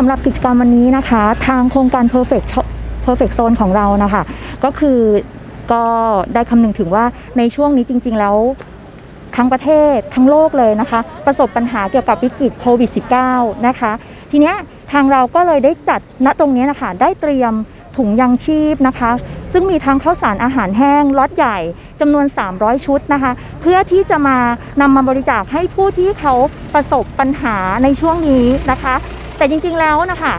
สำหรับกิจกรรมวันนี้นะคะ ทางโครงการ perfect perfect zone ของเรานะคะ ก็คือก็ได้คำนึงถึงว่าในช่วงนี้จริง ๆ แล้วทั้งประเทศทั้งโลกเลยนะคะ ประสบปัญหาเกี่ยวกับวิกฤตโควิด -19 นะคะ ทีเนี้ยทางเราก็เลยได้จัดณตรงนี้นะคะ ได้เตรียมถุงยังชีพนะคะ ซึ่งมีทั้งข้าวสารอาหารแห้งล็อตใหญ่จำนวน 300 ชุดนะคะ เพื่อที่จะมานำมาบริจาคให้ผู้ที่เขาประสบปัญหาในช่วงนี้นะคะ แต่จริงๆแล้วนะคะ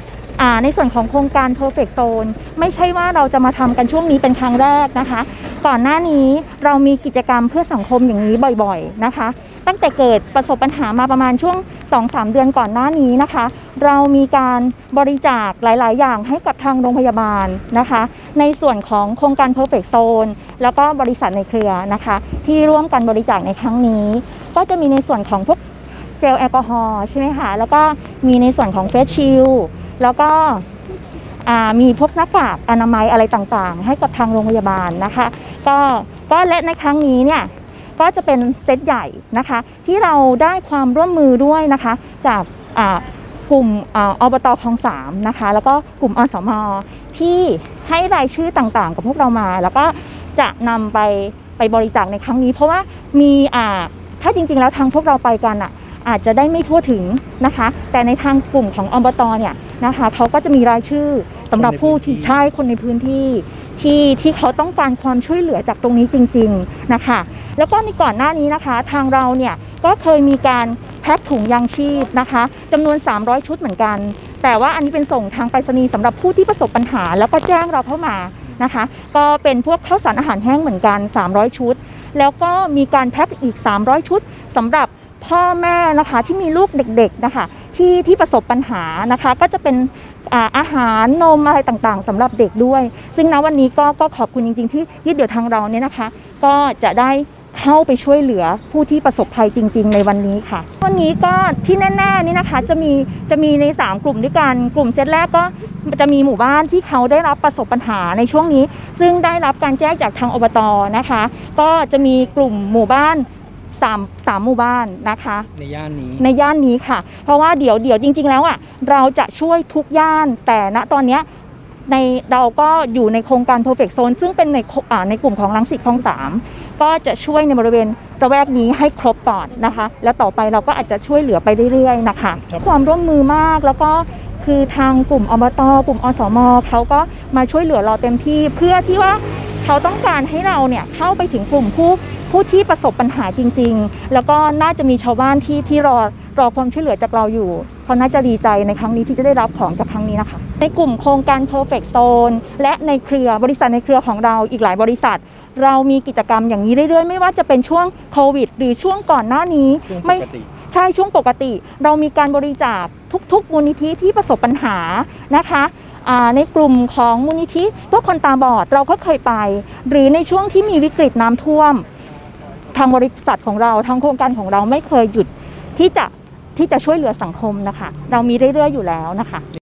ในส่วนของโครงการ perfect zone ไม่ใช่ว่าเราจะมาทำกันช่วงนี้เป็นครั้งแรกนะคะ ก่อนหน้านี้เรามีกิจกรรมเพื่อสังคมอย่างนี้บ่อยๆนะคะ ตั้งแต่เกิดประสบปัญหามาประมาณช่วง 2-3 เดือนก่อนหน้านี้นะคะ เรามีการบริจาคหลาย ๆ อย่างให้กับทางโรงพยาบาลนะคะ ในส่วนของโครงการ perfect zone แล้วก็บริษัทในเครือนะคะ ที่ร่วมกันบริจาคในครั้งนี้ ก็จะมีในส่วนของพวก เจลแอลกอฮอล์ใช่ไหมคะแล้วก็มีในส่วนของเฟสชิลแล้วก็มีพวกหน้ากากอนามัยอะไรต่างๆ ให้กับทางโรงพยาบาลนะคะ ก็ก็และในครั้งนี้เนี่ยก็จะเป็นเซตใหญ่นะคะ ที่เราได้ความร่วมมือด้วยนะคะ จากกลุ่มอบตคลองสามนะคะ แล้วก็กลุ่มอสมที่ให้รายชื่อต่างๆ กับพวกเรามา แล้วก็จะนำไปไปบริจาคในครั้งนี้ เพราะว่ามีถ้าจริงๆแล้วทางพวกเราไปกันอะ อาจจะได้ไม่ทั่วถึงนะคะ แต่ในทางกลุ่มของอบตเนี่ยนะคะเขาก็จะมีรายชื่อสำหรับผู้ที่ใช่คนในพื้นที่ที่ที่เขาต้องการความช่วยเหลือจากตรงนี้จริง ๆนะคะ แล้วก็ในก่อนหน้านี้นะคะ ทางเราเนี่ยก็เคยมีการแพ็คถุงยางชีพนะคะจำนวน 300 ชุดเหมือนกัน แต่ว่าอันนี้เป็นส่งทางไปรษณีย์สำหรับผู้ที่ประสบปัญหา แล้วก็แจ้งเราเข้ามานะคะ ก็เป็นพวกข้าวสารอาหารแห้งเหมือนกัน 300 ชุด แล้วก็มีการแพ็คอีก 300 ชุดสำหรับ พ่อแม่นะคะที่มีลูกเด็กๆนะคะที่ที่ประสบปัญหานะคะก็จะเป็นอาอาหารนมอะไรต่างๆสำหรับเด็กด้วย ซึ่งณวันนี้ก็ก็ขอบคุณจริงๆ ที่ที่เดี๋ยวทางเราเนี่ยนะคะ ก็จะได้เข้าไปช่วยเหลือผู้ที่ประสบภัยจริง ๆ ในวันนี้ค่ะ วันนี้ก็ที่แน่ๆนี่นะคะจะมีจะมีใน 3 กลุ่มด้วยกันกลุ่มเซตแรกก็จะมีหมู่บ้านที่เขาได้รับประสบปัญหาในช่วงนี้ ซึ่งได้รับการแจ้งจากทางอบตนะคะ ก็จะมีกลุ่มหมู่บ้าน สามสามหมู่บ้านนะคะ ในย่านนี้ในย่านนี้ค่ะ เพราะว่าเดี๋ยวเดี๋ยวจริง ๆ แล้วอะเราจะช่วยทุกย่าน แต่ณตอนเนี้ยในเราก็อยู่ในโครงการ perfect zone ซึ่งเป็นในโคอ่าในกลุ่มของลังสิตคลองสามก็จะช่วยในบริเวณระแวกนี้ให้ครบก่อนนะคะ แล้วต่อไปเราก็อาจจะช่วยเหลือไปเรื่อยๆนะคะครับความร่วมมือมากแล้วก็คือทางกลุ่มอบตกลุ่มอสมเขาก็มาช่วยเหลือเราเต็มที่เพื่อที่ว่า เขาต้องการให้เราเนี่ยเข้าไปถึงกลุ่มผู้ผู้ที่ประสบปัญหาจริง ๆ แล้วก็น่าจะมีชาวบ้านที่ที่รอรอความช่วยเหลือจากเราอยู่เขาน่าจะดีใจในครั้งนี้ที่จะได้รับของจากครั้งนี้นะคะ ในกลุ่มโครงการ perfect zone และในเครือบริษัทในเครือของเราอีกหลายบริษัท เรามีกิจกรรมอย่างนี้เรื่อยๆ ไม่ว่าจะเป็นช่วงโควิด หรือช่วงก่อนหน้านี้ช่วงปไม่กติใช่ช่วงปกติ เรามีการบริจาคทุกๆมูลนิธิที่ประสบปัญหานะคะอ่า ในกลุ่มของมูลนิธิพวคนตาบอดเราก็เคยไป หรือในช่วงที่มีวิกฤตน้ำท่วม ทางบริษัทของเราทางโครงการของเราไม่เคยหยุดที่จะที่จะช่วยเหลือสังคมนะคะ เรามีเรื่อยๆอยู่แล้วนะคะ